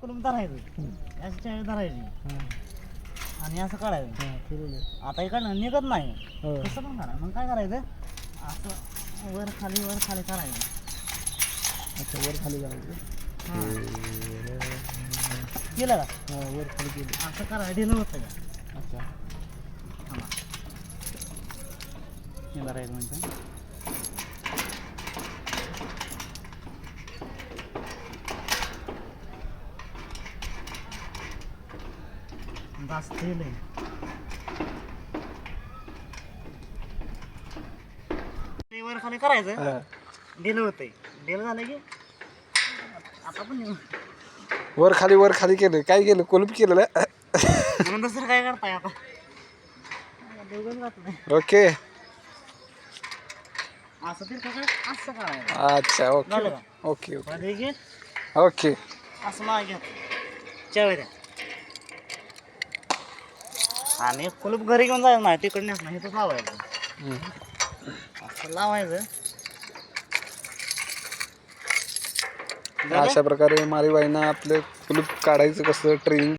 कुलूप धरायचं अशी चाळी धरायची. हां आणि असं काढायचं. हां आता इकडनं निघत नाही. हो. कसं पण करा मग काय करायचं? असं वर खाली वर खाली करायचं. अच्छा वर खाली करायचं? केलं का? हां वर खाली केलं. असं करा. ढिलं होतं का? अच्छा. थांबा. हे आहे. ते वर खाली करायचं. हां. ढिलं होतंय. ढिलं झालं की? आता पण येऊ. वर खाली वर खाली केलं. काय केलं? कुलूप केलं म्हणून दुसरं काय करताय आता? दोघंच जात नाही. ओके. असं ते असं करायचं. अच्छा ओके. झालं का? Okay okay. घे ओके. असं मागे. घ्या चावी द्या आणि कुलूप घरी घेऊन जायचं नाही तिकडे नाही इथं लावायचं. असं लावायचं. अशा प्रकारे मारीबाईंना आपलं कुलूप काढायचं कसं ट्रेनिंग